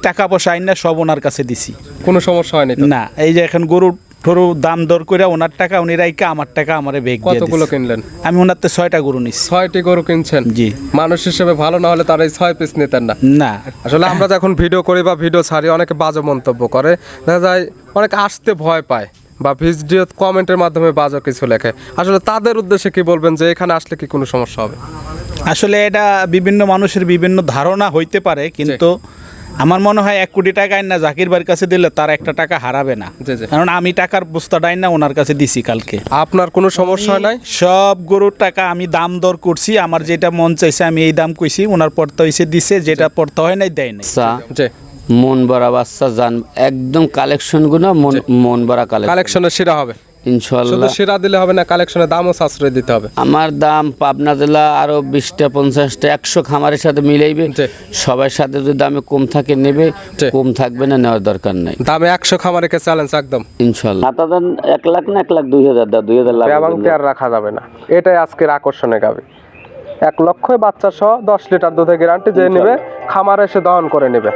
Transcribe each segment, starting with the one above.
টাকা পয়সা আইন না সব ওনার কাছে দিছি। কোনো সমস্যা হয়নি তো? না এই যে এখন গরু টরু দাম দর করে ওনার টাকা উনি রাইকা আমার টাকা আমারে বেগ দিয়ে কতগুলো দিছে। কিনলেন? আমি ওনার তো ছয়টা গরু নিচ্ছি ছয়টি গরু কিনছেন? জি। মানুষ হিসেবে ভালো না হলে তারা এই ছয় পিস নিতেন না। না। আসলে আমরা যখন ভিডিও করি বা ভিডিও ছাড়ি অনেকে বাজে মন্তব্য করে। দেখা যায় অনেকে আসতে ভয় পায় বা ভিডিও কমেন্টের মাধ্যমে বাজে কিছু লেখে। আসলে তাদের উদ্দেশ্যে কি বলবেন যে এখানে আসলে কি কোনো সমস্যা হবে? আসলে এটা বিভিন্ন মানুষের বিভিন্ন ধারণা হইতে পারে কিন্তু আমার মনে হয় এক কোটি টাকা আইন না জাকির বাড়ির কাছে দিলে তার একটা টাকা হারাবে না। জি, জি। কারণ আমি টাকার বস্তাটা আইন না ওনার কাছে দিছি কালকে। আপনার কোনো সমস্যা নাই? সব গরুর টাকা আমি দাম দর করছি আমার যেটা মন চাইছে আমি এই দাম কইছি ওনার পড়তে হয়েছে দিছে যেটা পড়তে হয় নাই দেয় নাই। বাচ্চা যে মন ভরা বাচ্চা জান একদম কালেকশনগুলো মন মন ভরা কালেকশন কালেকশনের সেরা হবে। ইনশাল্লাহ সেরা দিলে হবে না কালেকশনের দামও সাশ্রয় দিতে হবে। আমার দাম পাবনা জেলা আরও বিশটা পঞ্চাশটা একশো খামারের সাথে মিলাইবে। সবার সাথে যদি দামে কম থাকে নেবে। কম থাকবে না নেওয়ার দরকার নাই। দামে একশো খামারেকে চ্যালেঞ্জ একদম। ইনশাল্লাহ সাত হাজার এক লাখ না এক লাখ দুই হাজার দাও দুই হাজার লাখ এবং আর রাখা যাবে না। এটাই আজকের আকর্ষণে গাবি। এক লক্ষ বাচ্চা সহ দশ লিটার দুধের গ্যারান্টি যে নেবে খামারে এসে দহন করে নেবে।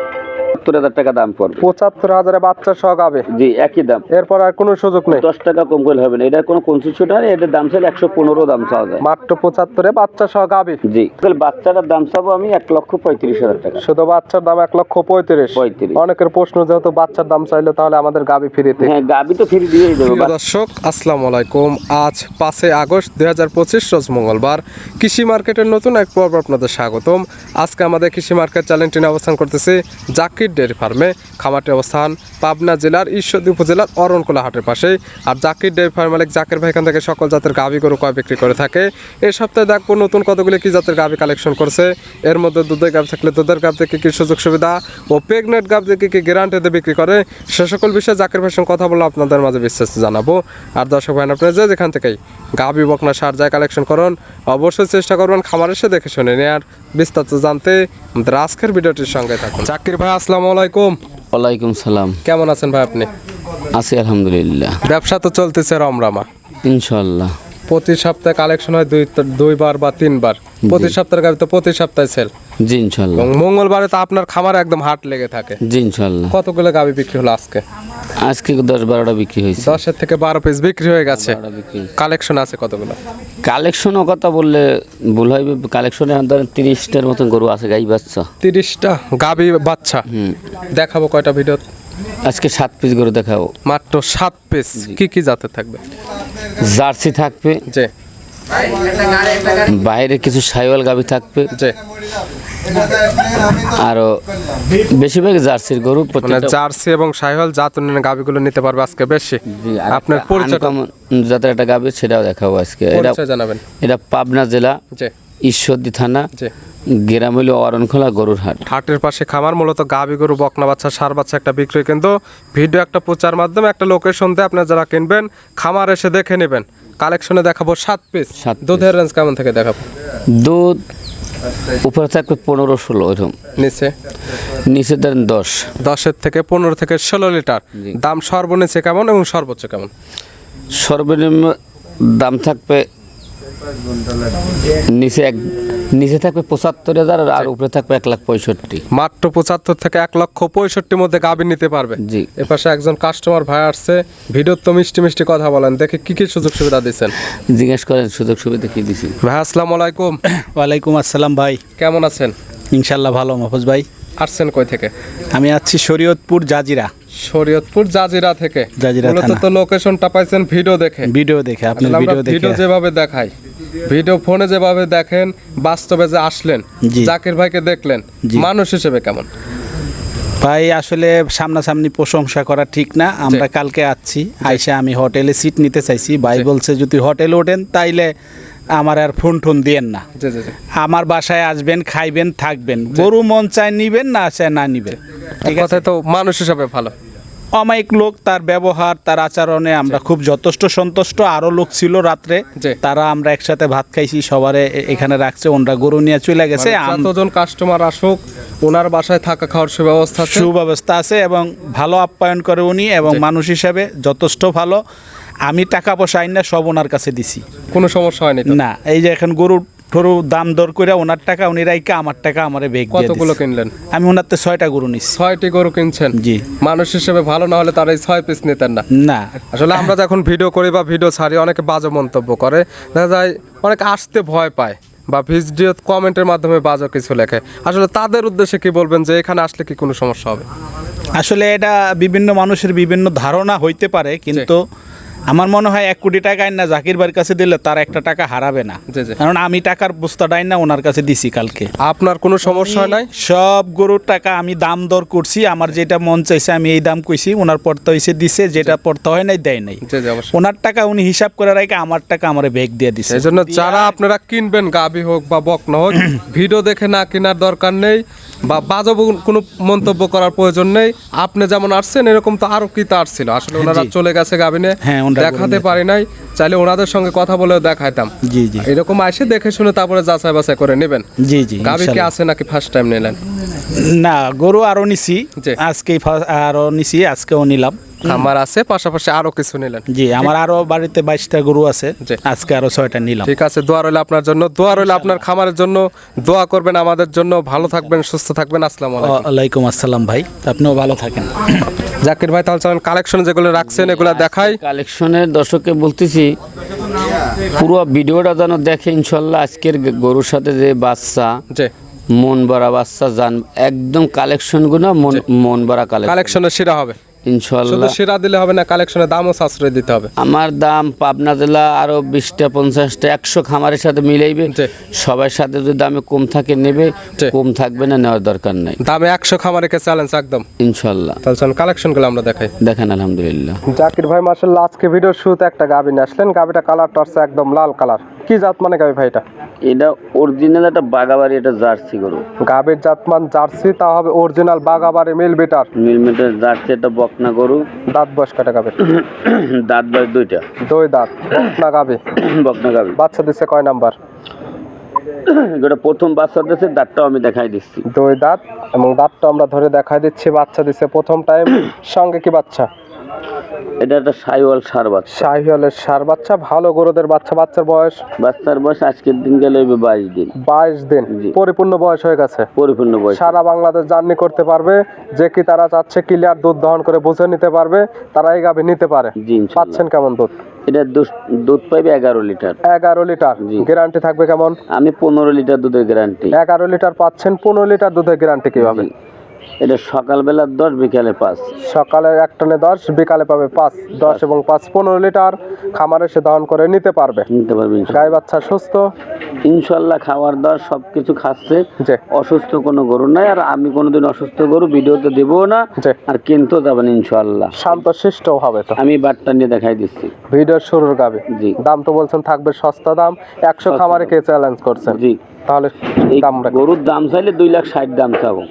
সত্তর হাজার টাকা দাম পড়বে। পঁচাত্তর হাজারে বাচ্চা সহ গাবে। জি একই দাম। এরপর আর কোনো সুযোগ নেই। দশ টাকা কম করলে হবে না। এটার কোনো কনসেশন নেই এটার দাম চাইলে একশো পনেরো দাম চাওয়া যায়। মাত্র পঁচাত্তরে বাচ্চা সহ গাবি। জি তাহলে বাচ্চাটার দাম চাবো আমি এক লক্ষ পঁয়ত্রিশ হাজার টাকা। শুধু বাচ্চার দাম এক লক্ষ পঁয়ত্রিশ। পঁয়ত্রিশ। অনেকের প্রশ্ন যেহেতু বাচ্চার দাম চাইলে তাহলে আমাদের গাবি ফ্রিতে। হ্যাঁ গাবি তো ফ্রি দিয়েই দেবো। দর্শক আসসালামু আলাইকুম। আজ পাঁচই আগস্ট দুই হাজার পঁচিশ রোজ মঙ্গলবার। কৃষি মার্কেটের নতুন এক পর্ব আপনাদের স্বাগতম। আজকে আমাদের কৃষি মার্কেট চ্যানেলটি অবস্থান করতেছে করতেছি জাকির ডেয়ারি ফার্মে খামারটি অবস্থান পাবনা জেলার ঈশ্বরদী উপজেলার অরণকোলা হাটের পাশে আর জাকির ডেয়ারি ফার্ম মালিক জাকির ভাই এখান থেকে সকল জাতের গাভি গরু কয় বিক্রি করে থাকে। এই সপ্তাহে দেখব নতুন কতগুলি কি জাতের গাভি কালেকশন করছে। এর মধ্যে দুধের গাভ থাকলে দুধের গাভ থেকে কি সুযোগ সুবিধা ও প্রেগনেন্ট গাভ থেকে কি গ্যারান্টিতে বিক্রি করে, সে সকল বিষয়ে জাকির ভাইয়ের সঙ্গে কথা বলে আপনাদের মাঝে বিস্তারিত জানাব। আর দর্শক ভাই আপনারা যে যেখান থেকেই গাভি বকনা সার যায় কালেকশন করুন, অবশ্যই চেষ্টা করবেন খামার এসে দেখে শুনে নেয়ার। বিস্তারিত জানতে আমাদের আজকের ভিডিওটির সঙ্গে থাকুন। জাকির ভাই আসসালামু আলাইকুম। ওয়ালাইকুম সালাম। কেমন আছেন ভাই আপনি? আছি আলহামদুলিল্লাহ। ব্যবসা তো চলতেছে রমরামা। ইনশাল্লাহ প্রতি সপ্তাহে কালেকশন হয় দুই দুইবার বা তিনবার। প্রতি সপ্তাহের গাড়ি তো প্রতি সপ্তাহে সেল জি ইনশাল্লাহ। এবং মঙ্গলবারে তো আপনার খামারে একদম হাট লেগে থাকে। জি ইনশাল্লাহ। কতগুলো গাভি বিক্রি হলো আজকে? আজকে দশ বারোটা বিক্রি হয়েছে। দশের থেকে বারো পিস বিক্রি হয়ে গেছে। বিক্রি কালেকশন আছে কতগুলো? কালেকশনও কথা বললে ভুল হইবে কালেকশনে ধরেন তিরিশটার মতন গরু আছে গাই বাচ্চা। তিরিশটা গাভি বাচ্চা। দেখাবো কয়টা ভিডিও। আজকে সাত পিস গরু দেখাবো। মাত্র সাত পিস কি কি জাতের থাকবে? জার্সি থাকবে। যে বাইরে কিছু সাইওয়াল গাবি থাকবে। আরও বেশিরভাগ জার্সির গরু মানে জার্সি এবং সাইওয়াল জাত গাবিগুলো নিতে পারবে আজকে। বেশি। আপনার পরিচয় জাতের একটা গাবি সেটাও দেখাবো আজকে। এটা জানাবেন। এটা পাবনা জেলা। ঈশ্বরদী থানা গ্রাম হইল অরণখোলা গরুর হাট। হাটের পাশে খামার মূলত গাভি গরু বকনা বাচ্চা সার বাচ্চা একটা বিক্রয় কিন্তু ভিডিও একটা প্রচার মাধ্যমে একটা লোকেশন দিয়ে আপনারা যারা কিনবেন খামার এসে দেখে নেবেন। কালেকশনে দেখাবো সাত পিস সাত দুধের রেঞ্জ কেমন থেকে দেখাবো? দুধ উপরে থাকবে পনেরো ষোলো ওইরকম নিচে? নিচে ধরেন দশ। দশের থেকে পনেরো থেকে ষোলো লিটার। দাম সর্বনিচে কেমন এবং সর্বোচ্চ কেমন? সর্বনিম্ন দাম থাকবে নিচে এক নিচে থাকবে পঁচাত্তর হাজার আর উপরে থাকবে এক লাখ পঁয়ষট্টি। মাত্র পঁচাত্তর থেকে এক লক্ষ পঁয়ষট্টির মধ্যে গাভি নিতে পারবে। জি। এপাশে একজন কাস্টমার ভাই আসছে ভিডিওর তো মিষ্টি মিষ্টি কথা বলেন দেখে কি কি সুযোগ সুবিধা দিচ্ছেন? জিজ্ঞেস করেন সুযোগ সুবিধা কি দিছি? ভাই আসসালামু আলাইকুম। ওয়ালাইকুম আসসালাম ভাই। কেমন আছেন? ইনশাল্লাহ ভালো মাহফুজ ভাই। আসছেন কই থেকে? আমি আছি শরীয়তপুর জাজিরা। শরীয়তপুর জাজিরা থেকে। জাজিরা মূলত। তো লোকেশনটা পাইছেন ভিডিও দেখে। ভিডিও দেখে আমরা ভিডিও দেখে। ভিডিও যেভাবে দেখাই। ভিডিও ফোনে যেভাবে দেখেন বাস্তবে যে আসলেন। জাকির ভাইকে দেখলেন মানুষ হিসেবে কেমন? ভাই আসলে সামনাসামনি প্রশংসা করা ঠিক না। আমরা কালকে আসছি আইসা আমি হোটেলে সিট নিতে চাইছি। ভাই বলছে যদি হোটেলে ওঠেন তাইলে আমার আর ফোন টোন দিয়েন না। আমার বাসায় আসবেন খাইবেন থাকবেন। গরু মন চায় নিবেন না চায় না নিবেন। ঠিক আছে? তো মানুষ হিসাবে ভালো। অমায়িক লোক তার ব্যবহার তার আচরণে আমরা খুব যথেষ্ট সন্তুষ্ট। আরও লোক ছিল রাত্রে। তারা আমরা একসাথে ভাত খাইছি সবারে এখানে রাখছে ওনারা গরু নিয়ে চলে গেছে। মানে যতজন কাস্টমার আসুক ওনার বাসায় থাকা খাওয়ার সুব্যবস্থা সুব্যবস্থা আছে এবং ভালো আপ্যায়ন করে উনি এবং মানুষ হিসাবে যথেষ্ট ভালো। আমি টাকা পয়সা আইন না সব ওনার কাছে দিছি। কোনো সমস্যা হয়নি? না এই যে এখন গরু গরু দাম দর করে ওনার টাকা উনি রাইকা আমার টাকা আমারে বেগ কতগুলো কিনলেন? আমি ওনার তো ছয়টা গরু নিচ্ছি ছয়টি গরু কিনছেন? জি। মানুষ হিসেবে ভালো না হলে তারা এই ছয় পিস নিতেন না। না। আসলে আমরা যখন ভিডিও করি বা ভিডিও ছাড়ি অনেকে বাজে মন্তব্য করে। দেখা যায় অনেকে আসতে ভয় পায় বা ভিডিও কমেন্টের মাধ্যমে বাজে কিছু লেখে। আসলে তাদের উদ্দেশ্যে কি বলবেন যে এখানে আসলে কি কোনো সমস্যা হবে? আসলে এটা বিভিন্ন মানুষের বিভিন্ন ধারণা হইতে পারে কিন্তু আমার মনে হয় এক কোটি টাকা না জাকির বাড়ির কাছে দিলে তার একটা টাকা হারাবে না। কারণ আমি টাকার বস্তাটাই না ওনার কাছে দিছি কালকে। আপনার কোনো সমস্যা নাই? সব গরুর টাকা আমি দাম দর করছি আমার যেটা মন চাইছে আমি এই দাম কইছি ওনার পড়তে হয়েছে দিছে যেটা পড়তে হয় নাই দেয় নাই। ওনার টাকা উনি হিসাব করে রাখে আমার টাকা আমার ব্যাগ দিয়ে দিছে। এই জন্য যারা আপনারা কিনবেন গাবি হোক বা বকনা হোক ভিডিও দেখে না কেনার দরকার নেই বা বাজে কোনো মন্তব্য করার প্রয়োজন নেই। আপনি যেমন আসছেন এরকম তো আরও কি তার ছিল আসলে ওনারা চলে গেছে গাবিনে। হ্যাঁ, দেখাতে পারি নাই চাইলে ওনাদের সঙ্গে কথা বলে দেখাইতাম। জি জি। এরকম আসে দেখে শুনে তারপরে যাচাই বাছাই করে নেবেন। জি জি গাবি কি আছে নাকি ফার্স্ট টাইম নিলেন? না গরু আরও নিছি। আজকে আরও নিছি আজকেও নিলাম। খামার আছে পাশাপাশি আরও কিছু নিলেন। জি আমার আরও বাড়িতে বাইশটা গরু আছে আজকে আরও ছয়টা নিলাম। ঠিক আছে দোয়া রইল আপনার জন্য। দোয়া রইল আপনার খামারের জন্য। দোয়া করবেন আমাদের জন্য। ভালো থাকবেন সুস্থ থাকবেন। আসসালামু আলাইকুম। আসসালাম ভাই আপনিও ভালো থাকেন। জাকির ভাই তাহলে চলেন কালেকশন যেগুলো রাখছেন এগুলো দেখাই। কালেকশনের দর্শককে বলতেছি পুরো ভিডিওটা যেন দেখে ইনশাল্লাহ আজকের গরুর সাথে যে বাচ্চা যে মন ভরা বাচ্চা জান একদম কালেকশনগুলো মন মন ভরা কালেকশন কালেকশনের সেরা হবে। ইনশাল্লাহ। সেরা দিলে হবে না কালেকশনের দামও সাশ্রয় দিতে হবে। আমার দাম পাবনা জেলা আরও বিশটা পঞ্চাশটা একশো খামারের সাথে মিলাইবে। সবার সাথে যদি দামে কম থাকে নেবে। কম থাকবে না নেওয়ার দরকার নাই। দামে একশো খামারেকে চ্যালেঞ্জ একদম। ইনশাল্লাহ। তাহলে চলেন কালেকশনগুলো আমরা দেখাই। দেখেন আলহামদুলিল্লাহ। জাকির ভাই মার্শাল্লাহ আজকে ভিডিওর শুরুতে একটা গাবি নিয়ে আসলেন। গাবিটা কালারটা হচ্ছে একদম লাল কালার কি জাত মানে গাবি ভাইটা এটা? এটা অরিজিনাল একটা বাগাবাড়ি এটা জার্সি গরু। গাবির জাতমান জার্সি তা হবে অরিজিনাল বাগাবাড়ি মিল বিটার মিলমিটার জার্সি একটা বকনা গরু? দাঁত বয়স কাটা গাবে দাঁত বয়স দুইটা। দুই দাঁত না গাবে বকনা গাবে বাচ্চা দিচ্ছে কয় নাম্বার? এটা প্রথম বাচ্চা দিচ্ছে দাঁতটাও আমি দেখাই দিচ্ছি। দুই দাঁত এবং দাঁতটা আমরা ধরে দেখাই দিচ্ছি বাচ্চা দিচ্ছে প্রথম টাইম সঙ্গে কি বাচ্চা? এটা একটা সাইওয়াল সার বাচ্চা। শাহিওয়ালের সার বাচ্চা ভালো গরুদের বাচ্চা বাচ্চার বয়স? বাচ্চার বয়স আজকের দিন গেলে হইবে বাইশ দিন। বাইশ দিন? জি। পরিপূর্ণ বয়স হয়ে গেছে? পরিপূর্ণ বয়স। সারা বাংলাদেশ জার্নি করতে পারবে যে কি তারা চাচ্ছে ক্লিয়ার দুধ দহন করে বুঝে নিতে পারবে তারা এই গাভী নিতে পারে। জি ইনশাল্লাহ। পাচ্ছেন কেমন দুধ? এটা দুধ- দুধ পাইবে এগারো লিটার। এগারো লিটার। জি। গ্যারান্টি থাকবে কেমন? আমি পনেরো লিটার দুধের গ্যারান্টি। এগারো লিটার পাচ্ছেন পনেরো লিটার দুধের গ্যারান্টি কীভাবে? এটা সকালবেলা দশ বিকালে পাঁচ। সকালে এক টানে দশ বিকালে পাবে পাঁচ। দশ এবং পাঁচ পনেরো লিটার খামারে সে দহন করে নিতে পারবে। নিতে পারবে। গাই বাচ্চা সুস্থ? ইনশাল্লাহ খাওয়ার দাওয়ার সব কিছু খাচ্ছে অসুস্থ কোনো গরু নাই আর আমি কোনোদিন অসুস্থ গরু ভিডিওতে দেবো না। আর কিনতেও যাবেন ইনশাল্লাহ। শান্ত শিষ্ট হবে তো। আমি বাটটা নিয়ে দেখাই দিচ্ছি। ভিডিওর শুরুর গাবে। জি। দাম তো বলছেন থাকবে সস্তা দাম। একশো খামারে। কে চ্যালেঞ্জ করছেন? জি। তাহলে এই গরুর দাম চাইলে দুই লাখ ষাট দাম চাবো।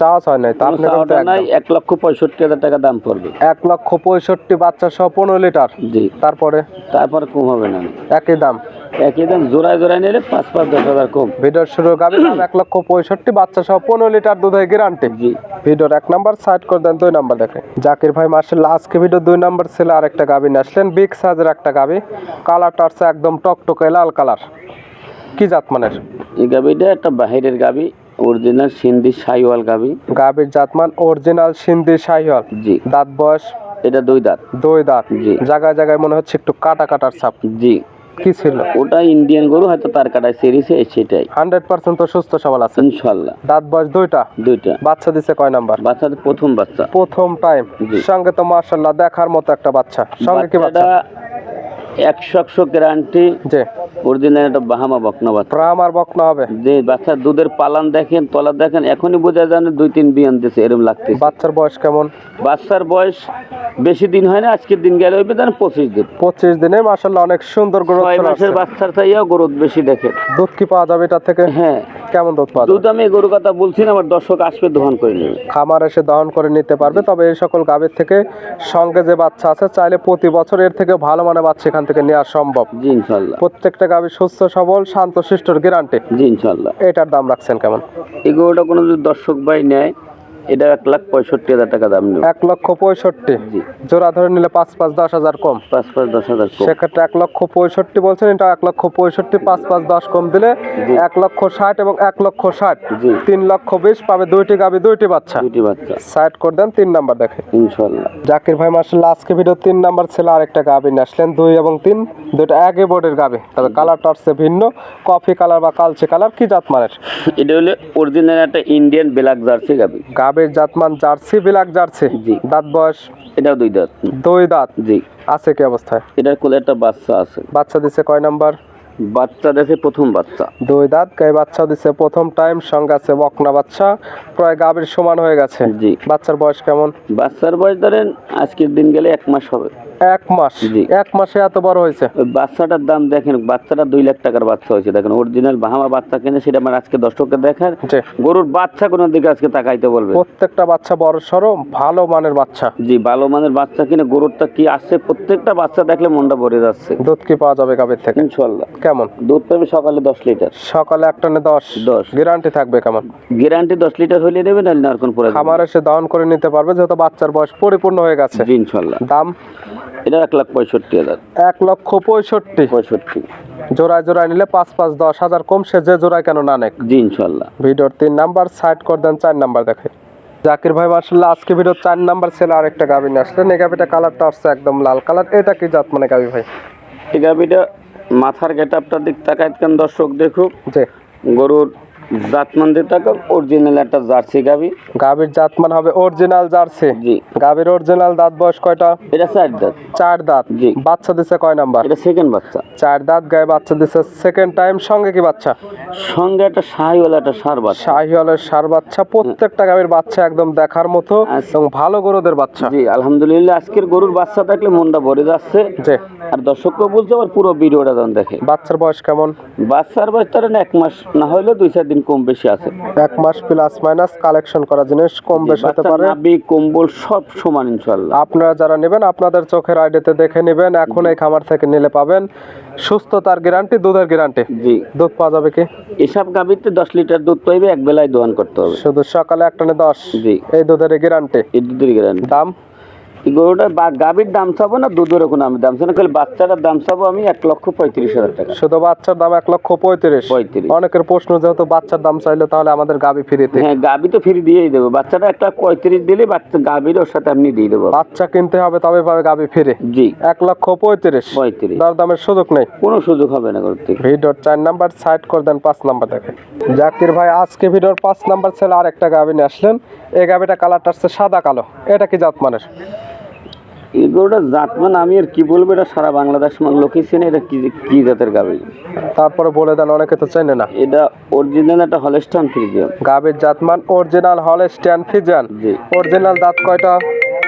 চাষ হয় নাই তা কোনো আপনি কিন্তু চাওয়াটা নাই এক লক্ষ পঁয়ষট্টি হাজার টাকা দাম পড়বে। এক লক্ষ পঁয়ষট্টি বাচ্চা সহ পনেরো লিটার। জি। তারপরে? তারপর কম হবে না। একই দাম। একই দাম জোড়ায় জোড়ায় নিলে পাঁচ পাঁচ দশ হাজার কম। ভিডিওর শুরুর গাবে এক লক্ষ পঁয়ষট্টি বাচ্চা সহ পনেরো লিটার দুধের গ্যারান্টি জি। ভিডিওর এক নাম্বার সাইড করে দেন দুই নাম্বার দেখে। জাকির ভাই মার্শাল আজকে ভিডিও দুই নাম্বার ছিল আর একটা গাবি নিয়ে আসলেন। বিগ সাইজের একটা গাবি কালারটা হচ্ছে একদম টকটকে লাল কালার কি জাত মানের? এই গাবিটা একটা বাহিরের গাবি অরিজিনাল সিন্ধি সাইওয়াল গাবি গাবির জাতমান অরিজিনাল সিন্ধি শাহিওয়াল জি। দাঁত বয়স? এটা দুই দাঁত। দুই দাঁত। জি। জায়গায় জায়গায় মনে হচ্ছে একটু কাটা কাটার ছাপ। জি। কি ছিল? ওটা ইন্ডিয়ান গরু হয়তো তার কাটায় সেরিছে সেটাই। হান্ড্রেড পার্সেন্ট তো সুস্থ সবল আছে। ইনশাল্লাহ। দাঁত বয়স দুইটা? দুইটা। বাচ্চা দিছে কয় নাম্বার? বাচ্চাদের প্রথম বাচ্চা। প্রথম টাইম জি। সঙ্গে তো মার্শাল্লাহ দেখার মতো একটা বাচ্চা। সঙ্গে কি বাচ্চা? একশো একশো গ্যারান্টি যে অরিজিনাল একটা বাহামা বকনা বাচ্চা। প্রাম বকনা হবে। যে বাচ্চার দুধের পালান দেখেন তলা দেখেন এখনই বোঝা যায় না দুই তিন বিয়ান দিছে এরকম লাগতেছে। বাচ্চার বয়স কেমন? বাচ্চার বয়স বেশি দিন হয় না আজকের দিন গেলে হইবে ধরেন পঁচিশ দিন। পঁচিশ দিনে মার্শাল্লাহ অনেক সুন্দর গ্রোথ ছয় মাসের বাচ্চার চাইয়াও গরুদ বেশি দেখে। দুধ কি পাওয়া যাবে এটা থেকে? হ্যাঁ। কেমন দুধ পাওয়া দুধ যাবে? আমি গরুর কথা বলছি না আমার দর্শক আসবে দোকান করে নেবে। খামার এসে দহন করে নিতে পারবে তবে এই সকল গাভীর থেকে সঙ্গে যে বাচ্চা আছে চাইলে প্রতি বছর এর থেকে ভালো মানে বাচ্চা এখান থেকে নেওয়া সম্ভব। জি ইনশাল্লাহ প্রত্যেকটা গাভী সুস্থ সবল শান্ত শিষ্টর গ্যারান্টি জি ইনশাল্লাহ এটার দাম রাখছেন কেমন? এগুলো কোনো যদি দর্শক ভাই নেয় এটা এক লাখ পঁয়ষট্টি হাজার টাকা দাম নেব। এক লক্ষ পঁয়ষট্টি। জোড়া ধরে নিলে পাঁচ পাঁচ দশ হাজার কম। পাঁচ পাঁচ দশ হাজার সেক্ষেত্রে এক লক্ষ পঁয়ষট্টি বলছেন এটা এক লক্ষ পঁয়ষট্টি পাঁচ পাঁচ দশ কম দিলে এক লক্ষ ষাট এবং এক লক্ষ ষাট। তিন লক্ষ বিশ পাবে দুইটি গাবি দুইটি বাচ্চা। দুটি বাচ্চা। সাইড করে দেন তিন নাম্বার দেখে ইনশাল্লাহ। জাকির ভাই মার্শাল্লাহ আজকে ভিডিও তিন নাম্বার ছেলে আরেকটা গাবি নিয়ে আসলেন দুই এবং তিন। দুইটা একই বোর্ডের গাবি। তবে কালারটা হচ্ছে ভিন্ন। কফি কালার বা কালচে কালার কি জাত মানের? এটা হলো অরিজিনাল একটা ইন্ডিয়ান ব্ল্যাক জার্সি গাবি গাবির জাতমান জার্সি বিলাক জার্সি। জি। দাঁত বয়স? এটা দুই দাঁত। দুই দাঁত? জি। আছে কি অবস্থায়? এটার কোলে একটা বাচ্চা আছে। বাচ্চা দিছে কয় নাম্বার? বাচ্চা দেখে প্রথম বাচ্চা। দুই দাঁত গায়ে বাচ্চা দিছে প্রথম টাইম সঙ্গে আছে বকনা বাচ্চা প্রায় গাবির সমান হয়ে গেছে। জি। বাচ্চার বয়স কেমন? বাচ্চার বয়স ধরেন আজকের দিন গেলে এক মাস হবে। এক মাস জি। এক মাসে এত বড় হয়েছে? বাচ্চাটার দাম দেখেন বাচ্চাটা দুই লাখ টাকার বাচ্চা হয়েছে। দেখেন অরিজিনাল বাহামা বাচ্চা কিনে সেটা আমার আজকে দর্শককে দেখার জি। গরুর বাচ্চা কোনো দিকে আজকে তাকাইতে বলবে? প্রত্যেকটা বাচ্চা বড় সড়ো ভালো মানের বাচ্চা। জি ভালো মানের বাচ্চা কিনে গরুরটা কি আসছে? প্রত্যেকটা বাচ্চা দেখলে মনটা ভরে যাচ্ছে। দুধ কি পাওয়া যাবে গাবির থেকে? ইনশাল্লাহ কেমন? দুধ পাবে সকালে দশ লিটার। সকালে একটা নে দশ? দশ। গ্যারান্টি থাকবে কেমন? গ্যারান্টি দশ লিটার হলে দেবে নাহলে আর কোন পরে খামার এসে দহন করে নিতে পারবে যেহেতু বাচ্চার বয়স পরিপূর্ণ হয়ে গেছে। ইনশাল্লাহ দাম? এটা এক লাখ পঁয়ষট্টি হাজার। এক লক্ষ পঁয়ষট্টি। পঁয়ষট্টি। জোড়ায় জোড়ায় নিলে পাঁচ পাঁচ দশ হাজার কম সে যে জোড়ায় কেন না নেক? জি ইনশাল্লাহ। ভিডিওর তিন নাম্বার সাইড করে দেন চার নাম্বার দেখে। জাকির ভাই মার্শাল্লাহ আজকে ভিডিও চার নাম্বার ছেলে আরেকটা গাভি নিয়ে আসলেন। এই গাভিটা কালারটা আসছে একদম লাল কালার। এটা কি জাত মানে গাভি ভাই? এই গাভিটা মাথার গেট আপটার দিক তাকায় কেন দর্শক দেখুক। যে গরুর জাতমান দিয়ে তাকাক অরিজিনাল একটা জার্সি গাভি গাভির জাতমান হবে অরিজিনাল জার্সি। জি। গাভির অরিজিনাল দাঁত বয়স কয়টা? এটা চার দাঁত। চার দাঁত। জি। বাচ্চা দিছে কয় নাম্বার? এটা সেকেন্ড বাচ্চা। চার দাঁত গায়ে বাচ্চা দিছে। সেকেন্ড টাইম সঙ্গে কি বাচ্চা? সঙ্গে একটা শাহিওয়ালা একটা সার বাচ্চা। শাহিওয়ালের সার বাচ্চা। প্রত্যেকটা গাভীর বাচ্চা একদম দেখার মতো আচ্ছা। এবং ভালো গরুদের বাচ্চা। জি আলহামদুলিল্লাহ আজকের গরুর বাচ্চা দেখলে মনটা ভরে যাচ্ছে। যে আর দর্শককে বলছে আবার পুরো ভিডিওটা যখন দেখে। বাচ্চার বয়স কেমন? বাচ্চার বয়স তার এক মাস না হলেও দুই চার দিন কম বেশি আছে। এক মাস প্লাস মাইনাস কালেকশন করা জিনিস কম বেশি হতে পারে। নাভি কম্বল সব সমান ইনশাল্লাহ আপনারা যারা নেবেন আপনাদের চোখের আইডিতে দেখে নেবেন এখন এই খামার থেকে নিলে পাবেন সুস্থতার গ্যারান্টি দুধের গ্যারান্টি জি। দুধ পাওয়া যাবে কি? এসব গাভীতে দশ লিটার দুধ পাইবে এক বেলায় দোয়ান করতে হবে। শুধু সকালে একটা নে দশ? জি। এই দুধের গ্যারান্টি এই দুধের গ্যারান্টি দাম? এই গরুটার বা গাভীর দাম চাবো না দুধের কোনো আমি দাম চাবো না বাচ্চাটার দাম চাবো আমি এক লক্ষ পঁয়ত্রিশ হাজার টাকা। শুধু বাচ্চার দাম এক লক্ষ পঁয়ত্রিশ? পঁয়ত্রিশ। অনেকের প্রশ্ন যেহেতু বাচ্চার দাম চাইলে তাহলে আমাদের গাবি ফ্রিতে হ্যাঁ গাভী তো ফ্রি দিয়েই দেবো। বাচ্চাটা একটা পঁয়ত্রিশ দিলে বাচ্চা গাভীর ওর সাথে আপনি দিয়ে দেবো। বাচ্চা কিনতে হবে তবে পাবে গাবি ফিরে জি। এক লক্ষ পঁয়ত্রিশ। পঁয়ত্রিশ। দর দামের সুযোগ নেই। কোনো সুযোগ হবে না থেকে। ভিডিওর চার নাম্বার সাইড করে দেন পাঁচ নাম্বার দেখে জাকির ভাই আজকে ভিডিওর পাঁচ নাম্বার ছেলে আরেকটা গাবি নিয়ে আসলেন। এই গাবিটা কালারটা আসছে সাদা কালো। এটা কি জাত মানের? এই গরুটা জাত মানে আমি আর কি বলব এটা সারা বাংলাদেশ লোকই চেনে এটা কি কি জাতের গাবে? তারপরে বলে দেন অনেকে তো চেনে না। এটা অরিজিনাল একটা হলস্টান ফ্রিজিয়াম গাবের জাতমান অরিজিনাল হলেস্টান ফিজান জি। অরিজিনাল দাঁত কয়টা?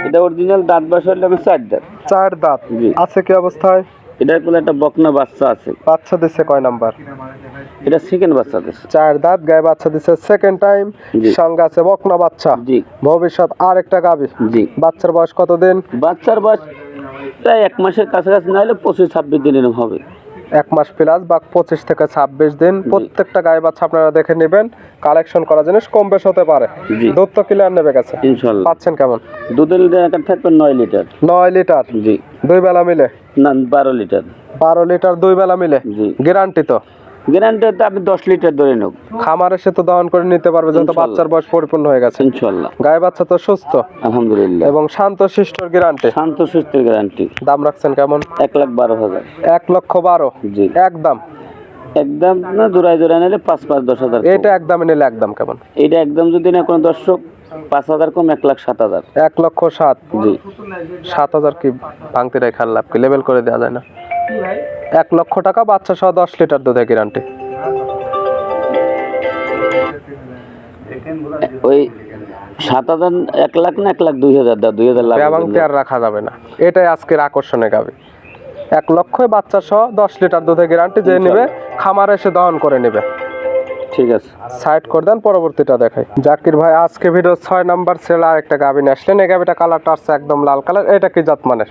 এটা অরিজিনাল দাঁত বাস আমি চার দাঁত। চার দাঁত। জি। আছে কি অবস্থায়? এটার কোলে একটা বকনা বাচ্চা আছে। বাচ্চা দিচ্ছে কয় নাম্বার? এটা সেকেন্ড বাচ্চা দিচ্ছে চার দাঁত গায়ে বাচ্চা দিচ্ছে সেকেন্ড টাইম জি। সঙ্গে আছে বকনা বাচ্চা। জি। ভবিষ্যৎ আর একটা গাবি। জি। বাচ্চার বয়স কতদিন? বাচ্চার বয়স প্রায় এক মাসের কাছাকাছি না হলে পঁচিশ ছাব্বিশ দিন এরকম হবে। এক মাস প্লাস বা পঁচিশ থেকে ছাব্বিশ দিন। প্রত্যেকটা গায়ে বাচ্চা আপনারা দেখে নেবেন। কালেকশন করা জিনিস কম বেশ হতে পারে। জি। দুধ তো ক্লিয়ার নেবে গেছে। ইনশাল্লাহ। পাচ্ছেন কেমন? দুধের লিটার থাকবে নয় লিটার নয় লিটার জি। দুই বেলা মিলে? না বারো লিটার বারো লিটার দুই বেলা মিলে? জি। গ্যারান্টি তো। গ্যারান্টি তো আপনি দশ লিটার ধরে নেব। খামার এসে তো দহন করে নিতে পারবে ইনশাল্লাহ। বাচ্চার বয়স পরিপূর্ণ হয়ে গেছে। ইনশাল্লাহ। গায়ে বাচ্চা তো সুস্থ। আলহামদুলিল্লাহ। এবং শান্ত শিষ্টর গ্যারান্টি শান্ত সুস্থের গ্যারান্টি দাম রাখছেন কেমন? এক লাখ বারো হাজার। এক লক্ষ বারো। জি। একদম একদম না জোড়ায় জোড়ায় নিলে পাঁচ পাঁচ দশ হাজার। এটা একদমে নিলে একদম কেমন? এটা একদম যদি না কোনো দর্শক পাঁচ হাজার কম এক লাখ সাত হাজার। এক লক্ষ সাত। জি। সাত হাজার কি ভাঙতে রাই খান লাভ কি? লেভেল করে দেওয়া যায় না। এক লক্ষ টাকা বাচ্চা সহ দশ লিটার দুধের গ্যারান্টি। ওই সাত হাজার এক লাখ না এক লাখ দুই হাজার দাও দুই হাজার লাখ আর রাখা যাবে না। এটাই আজকের আকর্ষণে গাবে। এক লক্ষ বাচ্চা সহ দশ লিটার দুধের গ্যারান্টি যে নেবে খামার এসে দহন করে নেবে। ঠিক আছে। সাইড করে দেন পরবর্তীটা দেখাই। জাকির ভাই আজকে ভিডিও ছয় নাম্বার সেল আর একটা গাবিন আসলেন। এই গাবিটা কালারটা আসছে একদম লাল কালার এটা কি জাতমানের?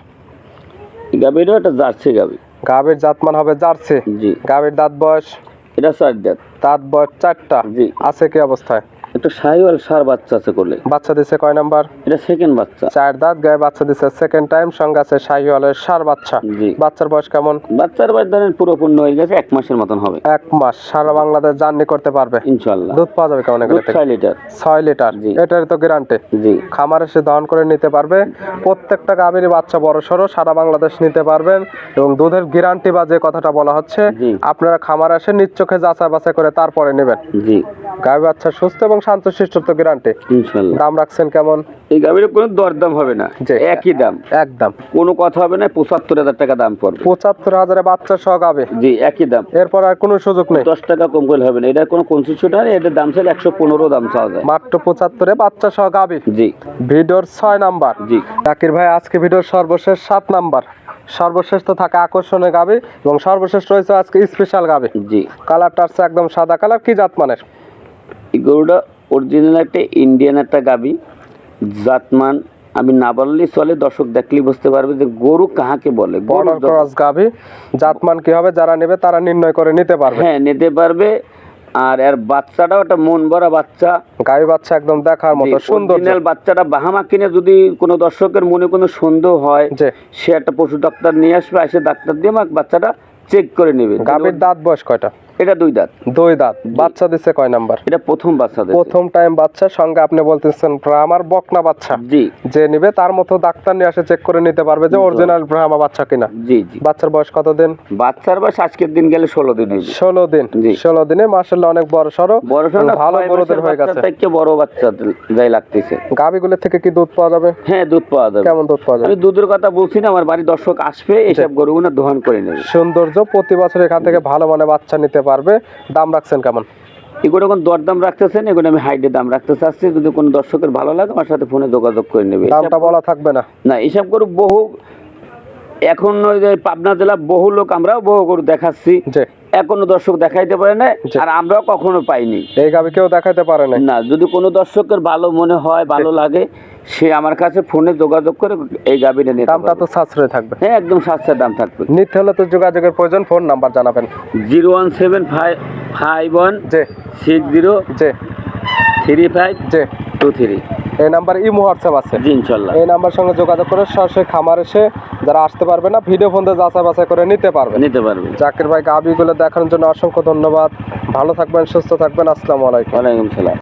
গাভীরও একটা জার্সি গাভী। গাবির জাতমান হবে জার্সি। জি। গাবির দাঁত বয়স? এটা চার দাঁত। দাঁত বয়স চারটা। জি। আছে কি অবস্থায়? একটা সাইওয়াল সার বাচ্চা আছে করলে বাচ্চা দিছে কয় নাম্বার? এটা সেকেন্ড বাচ্চা। চার দাঁত গায়ে বাচ্চা দিছে সেকেন্ড টাইম সঙ্গে আছে শাহিওয়ালের সার বাচ্চা। জি। বাচ্চার বয়স কেমন? বাচ্চার বয়স ধরেন হয়ে গেছে এক মাসের মতন হবে। এক মাস সারা বাংলাদেশ জার্নি করতে পারবে। ইনশাল্লাহ দুধ পাওয়া যাবে কেমন এগুলো ছয় লিটার। ছয় লিটার। এটার তো গ্যারান্টি জি। খামার এসে দহন করে নিতে পারবে। প্রত্যেকটা গাভীর বাচ্চা বড় সড়ো সারা বাংলাদেশ নিতে পারবেন। এবং দুধের গ্যারান্টি বা যে কথাটা বলা হচ্ছে আপনারা খামার এসে নিজ চোখে যাচাই বাছাই করে তারপরে নেবেন। জি। গাভী বাচ্চা সুস্থ এবং শান্তশিষ্ট তো গ্যারান্টি ইনশাল্লাহ। দাম রাখছেন কেমন? এই গাভীর কোনো দরদাম হবে না। একই দাম। একদম। কোনো কথা হবে না পঁচাত্তর হাজার টাকা দাম পড়বে। পঁচাত্তর হাজারে বাচ্চা সহ গাবে জি একই দাম। এরপর আর কোনো সুযোগ নেই। দশ টাকা কম করলে হবে না। এটার কোনো কনসিশন নেই এটার দাম চাইলে একশো পনেরো দাম চাওয়া যায়। মাত্র পঁচাত্তরে বাচ্চা সহ গাবি জি। ভিডিওর ছয় নাম্বার। জি। জাকির ভাই আজকে ভিডিওর সর্বশেষ সাত নাম্বার। সর্বশেষ তো থাকে আকর্ষণীয় গাবে এবং সর্বশেষ রয়েছে আজকে স্পেশাল গাবে জি। কালারটা একদম সাদা। কালার কি জাত মানের? এই গরুটা অরিজিনাল একটা ইন্ডিয়ান একটা গাবি জাতমান। আমি না বললেই চলে দর্শক দেখলেই বুঝতে পারবে যে গরু কাহাকে বলে। গরু বর্ডার ক্রস গাবি জাতমান কি হবে যারা নেবে তারা নির্ণয় করে নিতে পারবে। হ্যাঁ নিতে পারবে। আর এর বাচ্চাটাও একটা মন ভরা বাচ্চা। গাবি বাচ্চা একদম দেখার মতো সুন্দর বাচ্চাটা বাহামা কিনে যদি কোনো দর্শকের মনে কোনো সন্দেহ হয় যে সে একটা পশু ডাক্তার নিয়ে আসবে এসে ডাক্তার দিয়ে আমাকে বাচ্চাটা চেক করে নেবে। গাবির দাঁত বয়স কয়টা? এটা দুই দাঁত। দুই দাঁত। বাচ্চা দিচ্ছে কয় নাম্বার? এটা প্রথম বাচ্চা প্রথম টাইম বাচ্চার সঙ্গে আপনি বলতেছেন ব্রাহ্মার বকনা বাচ্চা। জি। যে নিবে তার মতো ডাক্তার নিয়ে আসে চেক করে নিতে পারবে যে অরিজিনাল ব্রাহ্মা বাচ্চা কিনা। জি জি। বাচ্চার বয়স কতদিন? বাচ্চার বয়স আজকের দিন গেলে ষোলো দিন ষোলো দিন। ষোলো দিনে মাসাল্লাহ অনেক বড় সড়ো বড় সড়ো ভালো বড়দের হয়ে গেছে। থেকে বড় বাচ্চা যাই লাগতেছে। গাবিগুলো থেকে কি দুধ পাওয়া যাবে? হ্যাঁ দুধ পাওয়া যাবে। কেমন দুধ পাওয়া যাবে? আমি দুধের কথা বলছি না আমার বাড়ির দর্শক আসবে এসব গরুগুলো দোহন করে নেবে। সৌন্দর্য প্রতি বছর এখান থেকে ভালো মানে বাচ্চা নিতে পারবে দাম রাখছেন কেমন? এগুলো এখন দরদাম রাখতেছেন এগুলো আমি হাইডে দাম রাখতে চাচ্ছি যদি কোনো দর্শকের ভালো লাগে আমার সাথে ফোনে যোগাযোগ করে নেবে। দামটা বলা থাকবে না। না এসব করে বহু এখন ওই যে পাবনা জেলা বহু লোক আমরাও বহু গরু দেখাচ্ছি। যে এখনও দর্শক দেখাইতে পারে না আর আমরাও কখনো পাইনি। এই গাবি কেউ দেখাতে পারে না না যদি কোনো দর্শকের ভালো মনে হয় ভালো লাগে সে আমার কাছে ফোনে যোগাযোগ করে এই গাবিটা নিতে দামটা তো সাশ্রয় থাকবে। হ্যাঁ একদম সাতশো দাম থাকবে। নিতে হলে তো যোগাযোগের প্রয়োজন ফোন নাম্বার জানাবেন। Zero one seven five five one six zero three five যে টু থ্রি এই নাম্বার ইমো হোয়াটসঅ্যাপ আছে। জি ইনশাল্লাহ। এই নাম্বার সঙ্গে যোগাযোগ করে সরাসরি খামার এসে যারা আসতে পারবে না ভিডিও ফোন দিয়ে যাচাই বাছাই করে নিতে পারবে। নিতে পারবে। জাকির ভাই গাবিগুলো দেখানোর জন্য অসংখ্য ধন্যবাদ। ভালো থাকবেন সুস্থ থাকবেন। আসসালামু আলাইকুম। ওয়ালাইকুম সালাম।